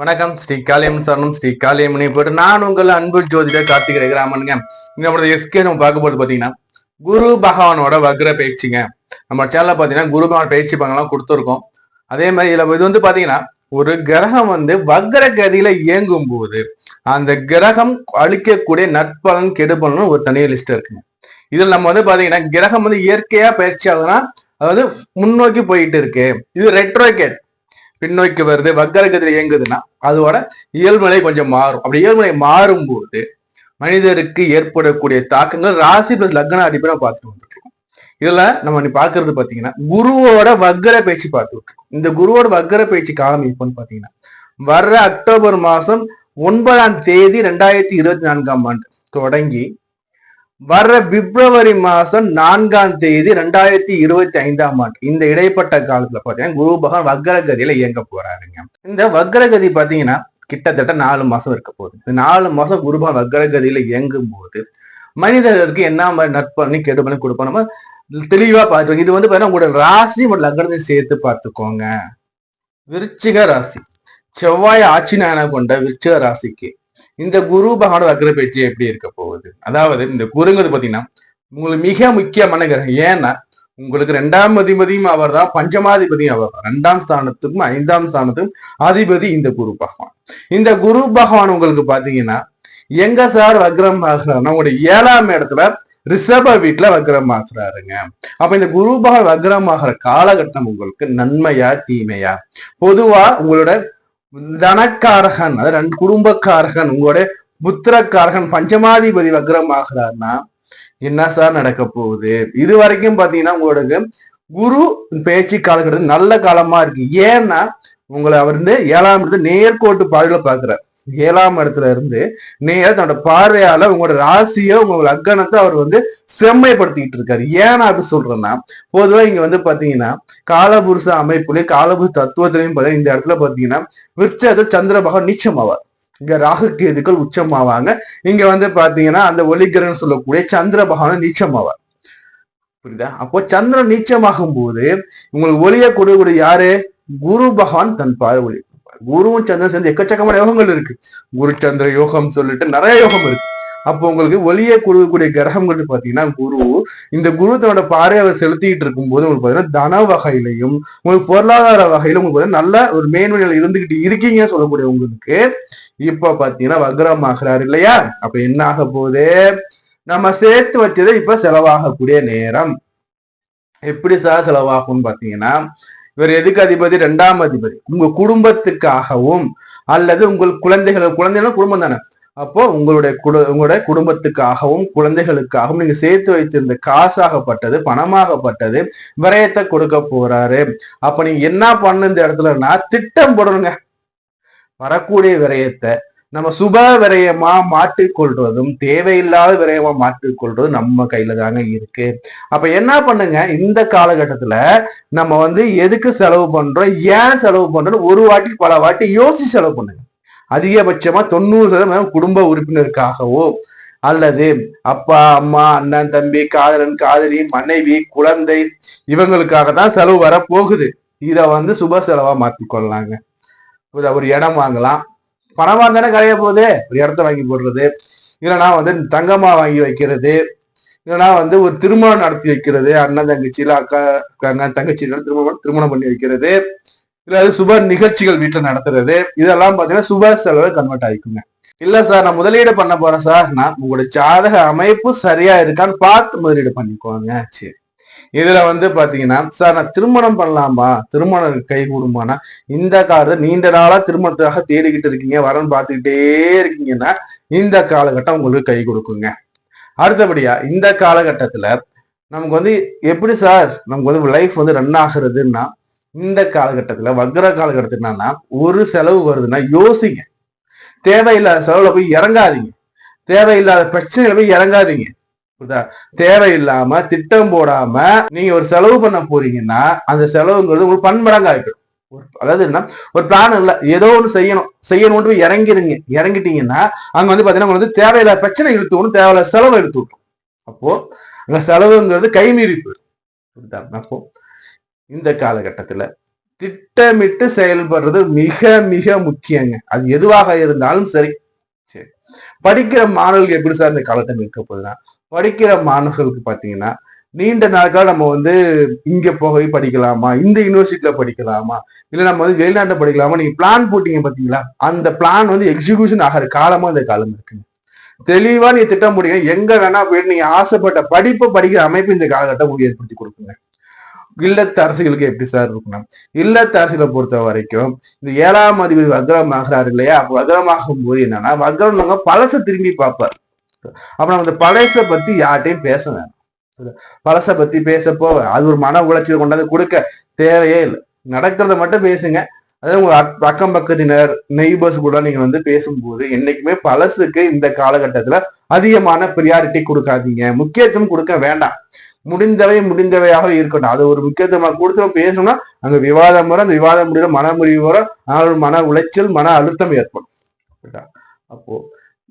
வணக்கம். ஸ்ரீ காளியம் சரணம் ஸ்ரீ காளியம்மனை போட்டு நான் உங்கள் அன்பு ஜோதிட கார்த்திகை ராமனுங்க இங்க நம்மளோட எஸ்கே நம்ம பார்க்க போது பாத்தீங்கன்னா குரு பகவானோட வக்ர பயிற்சிங்க நம்ம சேனல்ல பாத்தீங்கன்னா குரு பகவான் பயிற்சி பங்கெல்லாம் கொடுத்துருக்கோம். அதே மாதிரி இதுல இது வந்து பாத்தீங்கன்னா ஒரு கிரகம் வந்து வக்ர கதியில இயங்கும் போது அந்த கிரகம் அழிக்கக்கூடிய நட்பலன் கெடுபலன் ஒரு தனி லிஸ்ட் இருக்குங்க. இதுல நம்ம வந்து பாத்தீங்கன்னா கிரகம் வந்து இயற்கையா பயிற்சி ஆகுதுன்னா அதாவது முன்னோக்கி போயிட்டு இருக்கு. இது ரெட்ரோகேட் பின்னோக்கி வருது வக்கரகத்தில் இயங்குதுன்னா அதோட இயல்புநிலை கொஞ்சம் மாறும். அப்படி இயல்புநிலை மாறும்போது மனிதருக்கு ஏற்படக்கூடிய தாக்கங்கள் ராசி பிளஸ் லக்ன அடிப்படை பார்த்துட்டு வந்துருக்கோம் இதுல நம்ம நீ பாக்குறது பாத்தீங்கன்னா குருவோட வக்கர பேச்சு பார்த்துட்டு இந்த குருவோட வக்கர பயிற்சி காலம் எப்போன்னு பாத்தீங்கன்னா வர்ற அக்டோபர் மாசம் ஒன்பதாம் தேதி ரெண்டாயிரத்தி இருபத்தி நான்காம் ஆண்டு. தொடங்கி வர்ற பிப்ரவரி மாசம் நான்காம் தேதி ரெண்டாயிரத்தி இருபத்தி ஐந்தாம் ஆண்டு. இந்த இடைப்பட்ட காலத்துல பாத்தீங்கன்னா குரு பகவான் வக்ரகதியில இயங்க போறாருங்க. இந்த வக்ரகதி பாத்தீங்கன்னா கிட்டத்தட்ட நாலு மாசம் இருக்க போகுது. இந்த நாலு மாசம் குரு பகவான் வக்ரகதியில இயங்கும் போது மனிதர்களுக்கு என்ன மாதிரி நற்பலனி கெடுபலனி கொடுப்போம் நம்ம தெளிவா பார்த்துக்கோங்க. இது வந்து பாத்தீங்கன்னா உங்களோட ராசி மற்றும் லக்னத்தை சேர்த்து பார்த்துக்கோங்க. விருச்சிக ராசி. செவ்வாய் ஆட்சி நாயன கொண்ட விருச்சிக ராசிக்கு. இந்த குரு பகவானோட வக்ர பயிற்சி எப்படி இருக்க போகுது? அதாவது இந்த குருங்கிறது பாத்தீங்கன்னா உங்களுக்கு மிக முக்கியமான கிரகம். ஏன்னா உங்களுக்கு ரெண்டாம் அதிபதியும் அவர் தான் பஞ்சமாதிபதியும் அவர். தான் ரெண்டாம் ஸ்தானத்துக்கும் ஐந்தாம் ஸ்தானத்துக்கும் அதிபதி இந்த குரு பகவான். இந்த குரு பகவான் உங்களுக்கு பாத்தீங்கன்னா எங்க சார் வக்ரம் ஆகிறாருன்னா உங்களுடைய ஏழாம் இடத்துல ரிஷப வீட்டுல வக்ரம் ஆகுறாருங்க அப்ப இந்த குரு பகவான் வக்ரம் ஆகிற காலகட்டம் உங்களுக்கு நன்மையா தீமையா? பொதுவா உங்களோட தனக்காரகன் அதாவது ரெண்டு குடும்பக்காரகன் உங்களுடைய புத்திரக்காரகன் பஞ்சமாதிபதி வக்ரம் ஆகிறார்னா என்ன சார் நடக்க போகுது? இது வரைக்கும் பாத்தீங்கன்னா உங்களுக்கு குரு பேச்சு காலகட்டத்தில் நல்ல காலமா இருக்கு. ஏன்னா உங்களை அவர் வந்து ஏழாம் இருந்து நேர்கோட்டு பார்வையில பாக்குறாரு. ஏழாம் இடத்துல இருந்து நேர தன்னோட பார்வையால உங்களோட ராசியோ உங்களோட லக்கணத்தை அவர் வந்து செம்மைப்படுத்திக்கிட்டு இருக்காரு. ஏன் நான் அப்படி சொல்றேன்னா பொதுவா இங்க வந்து பாத்தீங்கன்னா காலபுருஷ அமைப்புலயும் காலபுருஷ தத்துவத்திலையும் பார்த்தீங்கன்னா இந்த இடத்துல பாத்தீங்கன்னா விருச்சது சந்திர பகவான் நீச்சமாவார். இங்க ராகு கேதுக்கள் உச்சமாவாங்க. இங்க வந்து பாத்தீங்கன்னா அந்த ஒளிகிரகன் சொல்லக்கூடிய சந்திர நீச்சமாவார். புரியுதா? அப்போ சந்திரன் நீச்சமாகும் போது உங்களுக்கு ஒளிய கொடுக்கக்கூடிய யாரு? குரு பகவான் தன் பார்வை ஒளி குருவும் சந்திரன் சேர்ந்து எக்கச்சக்கமான யோகங்கள் இருக்கு. குரு சந்திர யோகம் சொல்லிட்டு நிறைய யோகம் இருக்கு. அப்போ உங்களுக்கு ஒளியை கொடுக்கக்கூடிய கிரகங்கள் பாத்தீங்கன்னா குரு இந்த குரு தன்னோட பார்வை அவர் செலுத்திட்டு இருக்கும்போது உங்களுக்கு பாத்தீங்கன்னா தன வகையிலையும் உங்களுக்கு பொருளாதார வகையிலும் உங்களுக்கு பாத்தீங்கன்னா நல்ல ஒரு மேன்மையில இருந்துகிட்டு இருக்கீங்க சொல்லக்கூடிய உங்களுக்கு இப்ப பாத்தீங்கன்னா வக்ரம் ஆகிறாரு இல்லையா? அப்ப என்ன ஆக போகுது? நம்ம சேர்த்து வச்சது இப்ப செலவாகக்கூடிய நேரம். எப்படி சார் செலவாகும்னு பாத்தீங்கன்னா இவர் எதுக்கு அதிபதி? ரெண்டாம் அதிபதி. உங்க குடும்பத்துக்காகவும் அல்லது உங்கள் குழந்தைகள் குழந்தைகள் குடும்பம் தானே. அப்போ உங்களுடைய குடு உங்களுடைய குடும்பத்துக்காகவும் குழந்தைகளுக்காகவும் நீங்க சேர்த்து வைத்திருந்த காசாகப்பட்டது பணமாகப்பட்டது விரயத்தை கொடுக்க போறாரு. அப்ப நீங்க என்ன பண்ணு இந்த இடத்துலன்னா திட்டம் போடணுங்க. வரக்கூடிய விரயத்தை நம்ம சுப விரயமா மாற்றிக்கொள்றதும் தேவையில்லாத விரயமா மாற்றிக்கொள்றதும் நம்ம கையில தாங்க இருக்கு. அப்ப என்ன பண்ணுங்க? இந்த காலகட்டத்துல நம்ம வந்து எதுக்கு செலவு பண்றோம்? ஏன் செலவு பண்றோம் ஒரு வாட்டி பல வாட்டி யோசிச்சு செலவு பண்ணுங்க. அதிகபட்சமா தொண்ணூறு சதவீதம் குடும்ப உறுப்பினருக்காகவோ அல்லது அப்பா அம்மா அண்ணன் தம்பி காதலன் காதலி மனைவி குழந்தை இவங்களுக்காக தான் செலவு வர போகுது இதை வந்து சுப செலவா மாத்திக்கொள்ளலாங்க ஒரு இடம் வாங்கலாம். பணமா தானே கரைய போகுது. ஒரு இடத்த வாங்கி போடுறது. இல்லைன்னா வந்து தங்கமா வாங்கி வைக்கிறது. இல்லைன்னா வந்து ஒரு திருமணம் நடத்தி வைக்கிறது. அண்ணன் தங்கச்சியில அக்கா அண்ணன் தங்கச்சியில திருமணம் திருமணம் பண்ணி வைக்கிறது. இல்ல சுப நிகழ்ச்சிகள் வீட்டுல நடத்துறது. இதெல்லாம் பாத்தீங்கன்னா சுப செலவு கன்வெர்ட் ஆயிக்குங்க. இல்ல சார் நான் முதலீடு பண்ண போறேன் சார். நான் உங்களோட ஜாதக அமைப்பு சரியா இருக்கான்னு பார்த்து முதலீடு பண்ணிக்கோங்க. சரி. இதுல வந்து பாத்தீங்கன்னா சார் நான் திருமணம் பண்ணலாமா திருமணம் கை கூடுமானா இந்த காலத்தை நீண்ட நாளா திருமணத்துக்காக தேடிக்கிட்டு இருக்கீங்க வரன்னு பார்த்துக்கிட்டே இருக்கீங்கன்னா இந்த காலகட்டம் உங்களுக்கு கை கொடுக்குங்க. அடுத்தபடியா இந்த காலகட்டத்துல நமக்கு வந்து எப்படி சார் நமக்கு வந்து லைஃப் வந்து ரன் ஆகுறதுன்னா இந்த காலகட்டத்துல வக்ர காலகட்டத்துல என்னன்னா ஒரு செலவு வருதுன்னா யோசிங்க. தேவையில்லாத செலவுல போய் இறங்காதீங்க. தேவையில்லாத பிரச்சனையில போய் இறங்காதீங்க. புரியுதா? தேவையில்லாம திட்டம் போடாம நீங்க ஒரு செலவு பண்ண போறீங்கன்னா அந்த செலவுங்கிறது உங்களுக்கு பன்மடங்காயிடும் ஒரு அதாவது என்ன? ஒரு பிளான் இல்லை. ஏதோ ஒன்று செய்யணும். செய்யணும்னு போய் இறங்கிடுங்க. இறங்கிட்டீங்கன்னா அங்க வந்து பாத்தீங்கன்னா உங்களுக்கு வந்து தேவையில்லாத பிரச்சனை இழுத்து விடும் தேவையில்லாத செலவு எடுத்து விடும் அப்போ அந்த செலவுங்கிறது கைமீறி போயிடும். புரியுதா? அப்போ இந்த காலகட்டத்துல திட்டமிட்டு செயல்படுறது மிக மிக முக்கியங்க. அது எதுவாக இருந்தாலும் சரி. சரி. படிக்கிற மாணவர்கள் எப்படி சார் இந்த காலகட்டம் இருக்க போகுதுன்னா படிக்கிற மாணவர்களுக்கு பார்த்தீங்கன்னா நீண்ட நாட்கள் நம்ம வந்து இங்க போகவே படிக்கலாமா? இந்த யூனிவர்சிட்டியில படிக்கலாமா? இல்ல நம்ம வந்து வெளிநாட்டில் படிக்கலாமா? நீங்க பிளான் போட்டீங்க பாத்தீங்களா? அந்த பிளான் வந்து எக்ஸிகியூஷன் ஆகிற காலமா இந்த காலம் இருக்குங்க. தெளிவா நீங்கள் திட்டம் முடியும் எங்க வேணா போயிட்டு நீங்க ஆசைப்பட்ட படிப்பை படிக்கிற அமைப்பு இந்த காலகட்டம் ஏற்படுத்தி கொடுக்குங்க. இல்லத்த அரசுகளுக்கு எப்படி சார் இருக்கணும்? இல்லத்தரசிகளை பொறுத்த வரைக்கும் இந்த ஏழாம் அதிபதி வக்ரமாகிறாரு இல்லையா? வக்ரம் வக்ரமாகும் போது என்னன்னா வக்ரம் பழச திரும்பி பார்ப்பார். அப்புறம் அந்த பழசை பழச பத்தி யார்கிட்டையும் பேச வேணாம். பழசை பத்தி பேசப்போ அது ஒரு மன உளைச்சல் கொண்டாந்து கொடுக்க தேவையே இல்லை. நடக்கிறத மட்டும் பேசுங்க. அதாவது உங்க அக்கம் பக்கத்தினர் நெய்பர்ஸ் கூட நீங்க வந்து பேசும்போது என்னைக்குமே பழசுக்கு இந்த காலகட்டத்துல அதிகமான ப்ரியாரிட்டி கொடுக்காதீங்க. முக்கியத்துவம் கொடுக்க வேண்டாம். முடிந்தவை முடிந்தவையாக இருக்கட்டும். அது ஒரு முக்கியத்துவமா கொடுத்து நம்ம பேசணும்னா அங்க விவாதம் வரும். அந்த விவாதம் முடியல மன முறிவு வரும். அதனால ஒரு மன உளைச்சல் மன அழுத்தம் ஏற்படும். அப்போ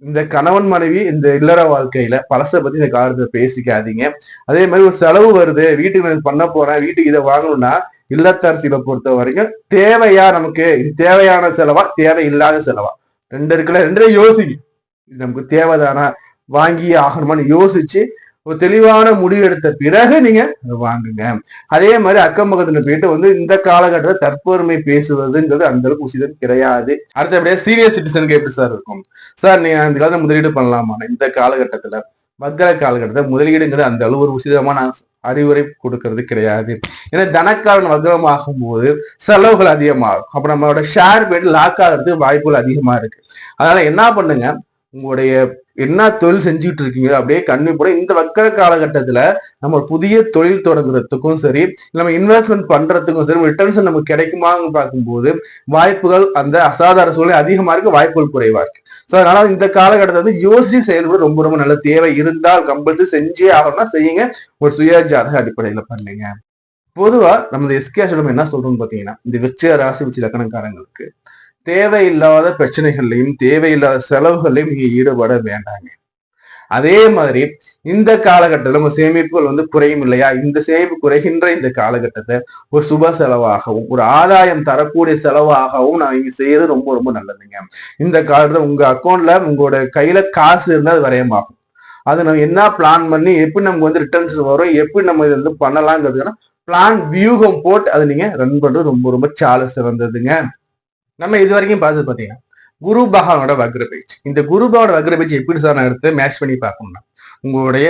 இந்த கணவன் மனைவி இந்த இல்லற வாழ்க்கையில பழசை பத்தி இந்த காலத்துல பேசிக்காதீங்க. அதே மாதிரி ஒரு செலவு வருது வீட்டுக்கு நான் பண்ண போறேன் வீட்டுக்கு இதை வாங்கணும்னா இல்லத்தரசியில பொறுத்த வரைக்கும் தேவையா நமக்கு? இது தேவையான செலவா? தேவையில்லாத செலவா? ரெண்டு இருக்குல்ல ரெண்டே யோசிக்கும் இது நமக்கு தேவைதானா? வாங்கி ஆகணுமான்னு யோசிச்சு ஒரு தெளிவான முடிவு எடுத்த பிறகு நீங்க வாங்குங்க. அதே மாதிரி அக்கம் பக்கத்துல போயிட்டு வந்து இந்த காலகட்டத்தில் தற்பெருமை பேசுவதுங்கிறது அந்த அளவுக்கு உசிதம் கிடையாது. அடுத்தபடியா சீனியர் சிட்டிசனுக்கு எப்படி சார் இருக்கும்? சார் நீங்க அந்த காலத்துல முதலீடு பண்ணலாமா? இந்த காலகட்டத்துல மக்கள காலகட்டத்தில் முதலீடுங்கிறது அந்த அளவு ஒரு உசிதமான அறிவுரை கொடுக்கறது கிடையாது. ஏன்னா தனக்காரன் வக்ரமாகும் போது செலவுகள் அதிகமாகும். அப்ப நம்மளோட ஷேர் போயிட்டு லாக் ஆகிறதுக்கு வாய்ப்புகள் அதிகமா இருக்கு. அதனால என்ன பண்ணுங்க? உங்களுடைய என்ன தொழில் செஞ்சுட்டு இருக்கீங்களோ அப்படியே கண்ணு போட இந்த வக்கர காலகட்டத்துல நம்ம புதிய தொழில் தொடங்குறதுக்கும் சரி நம்ம இன்வெஸ்ட்மெண்ட் பண்றதுக்கும் சரி ரிட்டர்ன்ஸ் நமக்கு கிடைக்குமான்னு பார்க்கும்போது வாய்ப்புகள் அந்த அசாதாரண சூழ்நிலை அதிகமா இருக்கு வாய்ப்புகள் குறைவா இருக்கு. ஸோ அதனால இந்த காலகட்டத்தை வந்து யோசிச்சு செயல்பட ரொம்ப ரொம்ப நல்ல தேவை இருந்தால் கம்பல்சரி செஞ்சே ஆகணும்னா செய்யுங்க. ஒரு சுய ஜாதக அடிப்படையில பண்ணுங்க. பொதுவா நம்ம எஸ்கே நம்ம என்ன சொல்றோம்னு பாத்தீங்கன்னா இந்த விச்சய ராசி விச்ச லக்கணக்காரங்களுக்கு தேவையில்லாத பிரச்சனைகள்லையும் தேவையில்லாத செலவுகள்லையும் நீங்க ஈடுபட வேண்டாங்க. அதே மாதிரி இந்த காலகட்டத்தில் நம்ம சேமிப்புகள் வந்து குறையும் இல்லையா? இந்த சேமிப்பு குறைகின்ற இந்த காலகட்டத்தை ஒரு சுப செலவாகவும் ஒரு ஆதாயம் தரக்கூடிய செலவாகவும் நான் இங்க செய்யறது ரொம்ப ரொம்ப நல்லதுங்க. இந்த காலத்துல உங்க அக்கௌண்ட்ல உங்களோட கையில காசு இருந்தா அது வரையமாகும் அது நம்ம என்ன பிளான் பண்ணி எப்படி நமக்கு வந்து ரிட்டர்ன்ஸ் வரும் எப்படி நம்ம இது வந்து பண்ணலாங்கிறதுனா பிளான் வியூகம் போட்டு அதை நீங்க ரன் பண்றது ரொம்ப ரொம்ப சால சிறந்ததுங்க. நம்ம இது வரைக்கும் பார்த்தது பாத்தீங்கன்னா குரு பகவானோட வக்ர பயிற்சி இந்த குரு பகவானோட வக்ர பயிற்சி எப்படி சார் நான் எடுத்து மேட்ச் பண்ணி பார்க்கணும்னா உங்களுடைய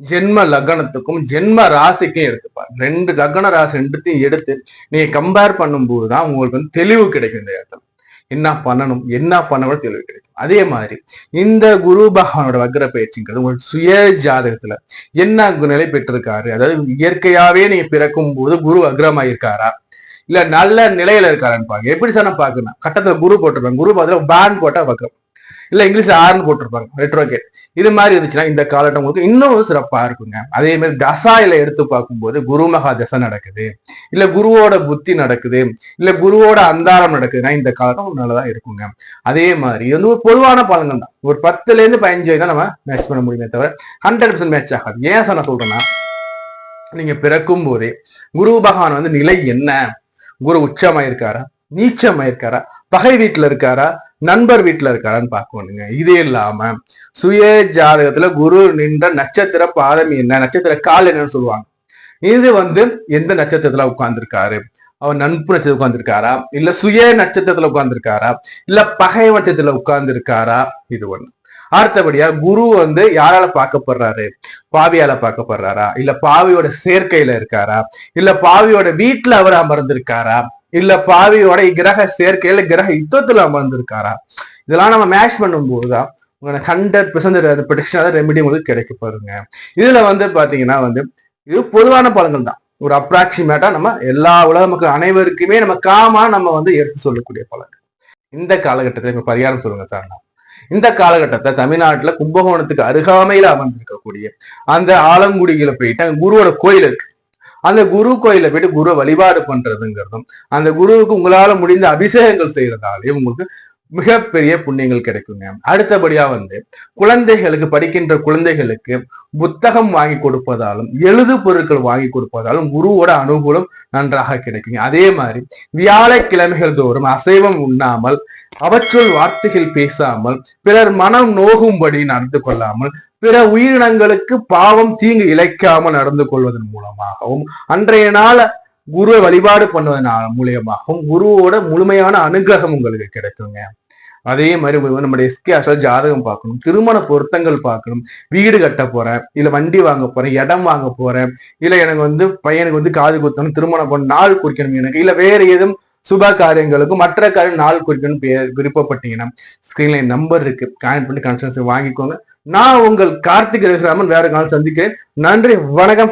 ஜென்ம லக்னத்துக்கும் ஜென்ம ராசிக்கும் எடுத்துப்பார் ரெண்டு லக்ன ராசி ரெண்டுத்தையும் எடுத்து நீங்க கம்பேர் பண்ணும்போது தான் உங்களுக்கு வந்து தெளிவு கிடைக்கும் இந்த இடத்துல. என்ன பண்ணணும் என்ன பண்ணணும் தெளிவு கிடைக்கும். அதே மாதிரி இந்த குரு பகவானோட வக்ர பயிற்சிங்கிறது உங்கள் சுய ஜாதகத்துல என்ன நிலை பெற்றிருக்காரு? அதாவது இயற்கையாவே நீங்க பிறக்கும் போது குரு வக்ரமாயிருக்காரா? இல்ல நல்ல நிலையில இருக்காருன்னு பாருங்க. எப்படி சார் நான் பாக்கணும் கட்டத்துல குரு போட்டிருப்பாங்க. குரு பாத்துல பேன் போட்டா வக்ரம் இல்ல இங்கிலீஷ்ல ஆர்னு போட்டிருப்பாங்க. ரெட்ரோகேட் இது மாதிரி இருந்துச்சுன்னா இந்த காலகட்டம் உங்களுக்கு இன்னும் சிறப்பா இருக்குங்க. அதே மாதிரி தசாயில எடுத்து பார்க்கும்போது குரு மகா தசை நடக்குது. இல்ல குருவோட புத்தி நடக்குது. இல்ல குருவோட அந்தாரம் நடக்குதுன்னா இந்த காலகட்டம் நல்லதா இருக்குங்க. அதே மாதிரி இது வந்து ஒரு பொதுவான பலன்கள் தான். ஒரு பத்துல இருந்து பதினஞ்சு தான் நம்ம மேட்ச் பண்ண முடியுமே தவிர ஹண்ட்ரட் பர்சன்ட் மேட்ச் ஆகாது. ஏன் சார் நான் சொல்றேன்னா நீங்க பிறக்கும் போதே குரு பகவான் வந்து நிலை என்ன? குரு உச்சமாயிருக்காரா? நீச்சமாயிருக்காரா? பகை வீட்டுல இருக்காரா? நண்பர் வீட்டுல இருக்காரான்னு பார்க்கணுங்க. இது இல்லாம சுய ஜாதகத்துல குரு நின்ற நட்சத்திர பாதம் என்ன? நட்சத்திர கால் என்னன்னு சொல்லுவாங்க. இது வந்து எந்த நட்சத்திரத்துல உட்கார்ந்துருக்காரு? அவர் நண்பு நட்சத்திரம் உட்கார்ந்துருக்காரா? இல்ல சுய நட்சத்திரத்துல உட்கார்ந்துருக்காரா? இல்ல பகை நட்சத்திரத்துல உட்கார்ந்துருக்காரா? இது ஒண்ணு. அடுத்தபடியா குரு வந்து யாரால பார்க்கப்படுறாரு? பாவியால பார்க்கப்படுறாரா? இல்ல பாவியோட சேர்க்கையில இருக்காரா? இல்ல பாவியோட வீட்டுல அவர் அமர்ந்திருக்காரா? இல்ல பாவியோட கிரக சேர்க்கையில கிரக யுத்தத்துல அமர்ந்திருக்காரா? இதெல்லாம் நம்ம மேட்ச் பண்ணும்போதுதான் உங்களுக்கு ஹண்ட்ரட் பெர்சன்ட் ப்ரொடெக்ஷன் ரெமெடி உங்களுக்கு கிடைக்க பாருங்க. இதுல வந்து பாத்தீங்கன்னா வந்து இது பொதுவான பலன்கள் தான். ஒரு அப்ராக்சிமேட்டா நம்ம எல்லா உலக மக்கள் அனைவருக்குமே நம்ம காமா நம்ம வந்து எடுத்து சொல்லக்கூடிய பலன் இந்த காலகட்டத்தில் இப்ப பரிகாரம் சொல்லுங்க சார். நான். இந்த காலகட்டத்தை தமிழ்நாட்டுல கும்பகோணத்துக்கு அருகாமையில அமர்ந்திருக்கக்கூடிய அந்த ஆலங்குடியில போயிட்டு அங்க குருவோட கோயில் இருக்கு. அந்த குரு கோயில போயிட்டு குரு வழிபாடு பண்றதுங்கிறதும் அந்த குருவுக்கு உங்களால முடிந்த அபிஷேகங்கள் செய்யறதாலேயும் உங்களுக்கு மிகப்பெரிய புண்ணியங்கள் கிடைக்குங்க. அடுத்தபடியா வந்து குழந்தைகளுக்கு படிக்கின்ற குழந்தைகளுக்கு புத்தகம் வாங்கி கொடுப்பதாலும் எழுது பொருட்கள் வாங்கி கொடுப்பதாலும் குருவோட அனுகூலம் நன்றாக கிடைக்குங்க. அதே மாதிரி வியாழக்கிழமைகள் தோறும் அசைவம் உண்ணாமல் அவற்றுள் வார்த்தைகள் பேசாமல் பிறர் மனம் நோகும்படி நடந்து கொள்ளாமல் பிற உயிரினங்களுக்கு பாவம் தீங்கு இழைக்காமல் நடந்து கொள்வதன் மூலமாகவும் அன்றைய நாள் குருவை வழிபாடு பண்ணுவதன் மூலியமாகவும் குருவோட முழுமையான அனுகிரகம் உங்களுக்கு கிடைக்குங்க. அதே மாதிரி ஒரு நம்முடைய எஸ்கே ஜாதகம் பார்க்கணும். திருமண பொருத்தங்கள் பார்க்கணும். வீடு கட்ட போறேன். இல்ல வண்டி வாங்க போறேன். இடம் வாங்க போறேன். இல்ல எனக்கு வந்து பையனுக்கு வந்து காது குத்தணும். திருமணம் பண்ண நாள் குறிக்கணும் எனக்கு. இல்ல வேற ஏதும் சுப காரியங்களுக்கும் மற்ற காரியம் நாள் குறிக்கணும் பே- விருப்பப்பட்டீங்கன்னா ஸ்கிரீன்ல நம்பர் இருக்கு. கான்ட் பண்ணி கன்சல்டன்சி வாங்கிக்கோங்க. நான் உங்கள் கார்த்திக் ரகுராமன் வேற நாள் சந்திக்கிறேன். நன்றி. வணக்கம்.